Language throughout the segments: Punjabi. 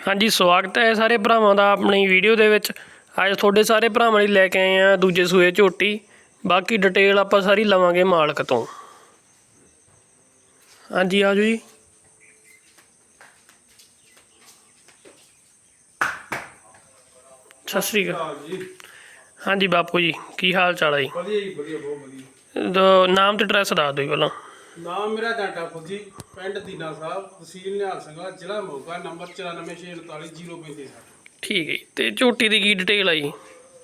ਹਾਂਜੀ ਸਵਾਗਤ ਹੈ ਸਾਰੇ ਭਰਾਵਾਂ ਦਾ ਆਪਣੀ ਵੀਡੀਓ ਦੇ ਵਿੱਚ। ਅੱਜ ਤੁਹਾਡੇ ਸਾਰੇ ਭਰਾਵਾਂ ਲਈ ਲੈ ਕੇ ਆਏ ਆ ਦੂਜੇ ਸੂਏ ਝੋਟੀ। ਬਾਕੀ ਡਿਟੇਲ ਆਪਾਂ ਸਾਰੀ ਲਵਾਂਗੇ ਮਾਲਕ ਤੋਂ। ਹਾਂਜੀ ਆਜੋ ਜੀ। ਸਤਿ ਸ੍ਰੀ ਅਕਾਲ। ਹਾਂਜੀ ਬਾਪੂ ਜੀ ਕੀ ਹਾਲ ਚਾਲ ਹੈ ਜੀ? ਵਧੀਆ ਜੀ ਵਧੀਆ ਬਹੁਤ ਵਧੀਆ। ਨਾਮ ਤੇ ਐਡਰੈਸ ਦੱਸ ਦਿਓ ਜੀ ਪਹਿਲਾਂ। ਨਾਮ ਮੇਰਾ ਜੰਟਾ ਫੁੱਜੀ ਪਿੰਡ ਦੀਨਾ ਸਾਹਿਬ ਤਹਿਸੀਲ ਨਿਹਾਲ ਸਿੰਘਾ ਜ਼ਿਲ੍ਹਾ ਮੋਗਾ ਨੰਬਰ 94644035 ਠੀਕ ਹੈ ਜੀ। ਤੇ ਝੋਟੀ ਦੀ ਕੀ ਡਿਟੇਲ ਜੀ?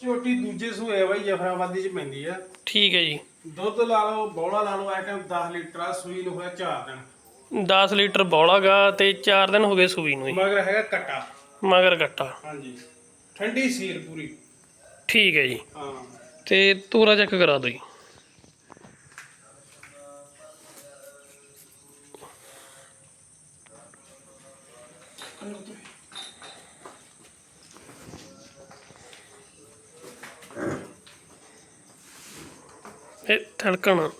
ਝੋਟੀ ਦੂਜੇ ਸੂਏ ਬਾਈ ਜਫਰਾਬਾਦੀ ਚ ਪੈਂਦੀ ਆ। ਠੀਕ ਹੈ ਜੀ। ਦੁੱਧ ਲਾ ਲਓ ਬੌਲਾ ਲਾ ਲਓ ਆਈਟਮ 10 ਲੀਟਰ ਆ ਸੂਈ ਨੂੰ ਹੋਇਆ 4 ਦਿਨ। 10 ਲੀਟਰ ਬੌਲਾਗਾ ਤੇ 4 ਦਿਨ ਹੋ ਗਏ ਸੂਈ ਨੂੰ ਜੀ। ਮਗਰ ਹੈਗਾ ਕੱਟਾ। ਮਗਰ ਕੱਟਾ। ਹਾਂਜੀ। ਠੰਡੀ ਸੀਰ ਪੂਰੀ। ਠੀਕ ਹੈ ਜੀ। ਹਾਂ। ਤੇ ਤੂਰਾ ਚੈੱਕ ਕਰਾ ਦਿਓ ਜੀ। തിളക്കണം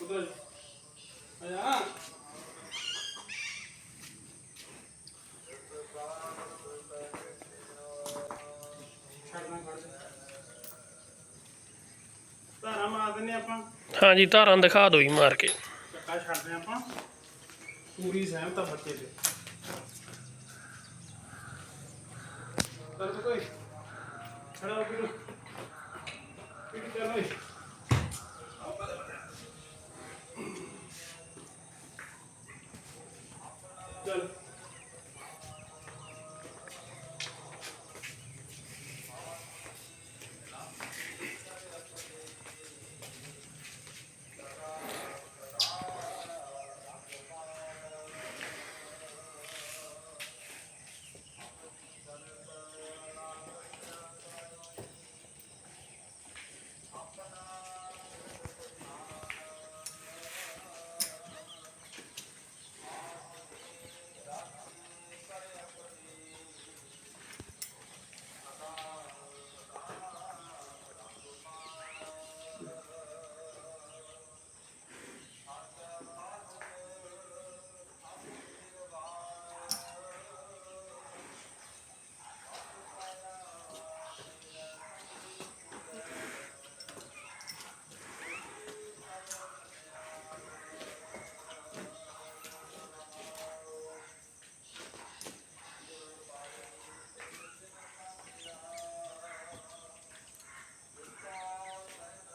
Thank you. ਦਿੰਨੇ ਆਪਾਂ? ਹਾਂਜੀ ਧਾਰਾਂ ਦਿਖਾ ਦਿਓ ਜੀ ਮਾਰ ਕੇ। ਚੱਕਾ ਛੱਡਦੇ ਆਪਾਂ। ਪੂਰੀ ਸਹਿਮਤ ਆ ਬੱਚੇ ਤੇ। ਦਰਦ ਕੋਈ। ਖੜਾ ਹੋ ਕੇ ਪਿੱਟ ਕਰ ਓਏ। ਚੱਲ।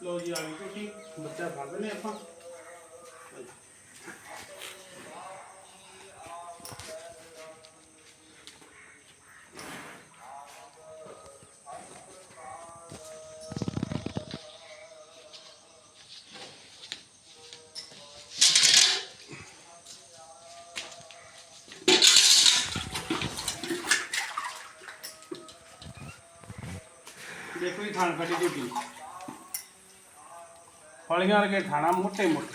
ਲੋ ਜੀ ਆ ਗਈ ਟੁੱਟੀ ਬੱਚਾ ਫੜ ਲੈਨੇ ਆਪਾਂ। ਦੇਖੋ ਜੀ ਥਾਣ ਕੱਢੀ ਝੁੱਟੀ ਫਲੀਆਂ ਵਰਗੇ ਖਾਣਾ ਮੋਟੇ ਮੋਟੇ।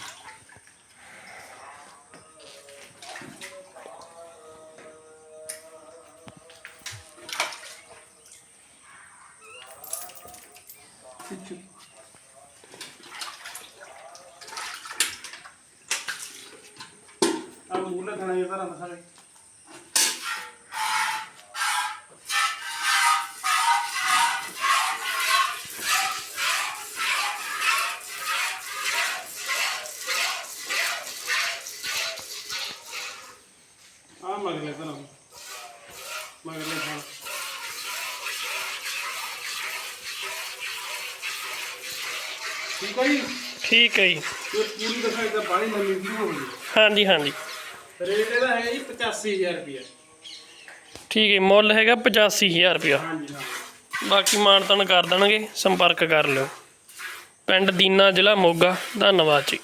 ਆ ਮੂਲਾ ਖਾਣਾ ਇਹ ਤਰ੍ਹਾਂ ਦਾ ਸਾਰੇ ਠੀਕ ਹੈ ਜੀ? ਠੀਕ ਹੈ ਜੀ। ਇਹ ਪੂਰੀ ਦਿਖਾਈ ਤਾਂ ਬਾਣੀ ਨਵੀਂ ਵੀ ਹੋਣੀ। ਹਾਂਜੀ ਹਾਂਜੀ। ਰੇਟ ਇਹਦਾ ਹੈ ਜੀ 85000 ਰੁਪਏ ਠੀਕ ਹੈ ਮੁੱਲ ਹੈਗਾ 85000 ਰੁਪਇਆ। ਹਾਂਜੀ ਹਾਂ। ਬਾਕੀ ਮਾਨਤਨ ਕਰ ਦੇਣਗੇ ਸੰਪਰਕ ਕਰ ਲਿਓ। ਪਿੰਡ ਦੀਨਾ ਜ਼ਿਲ੍ਹਾ ਮੋਗਾ ਧੰਨਵਾਦ ਜੀ।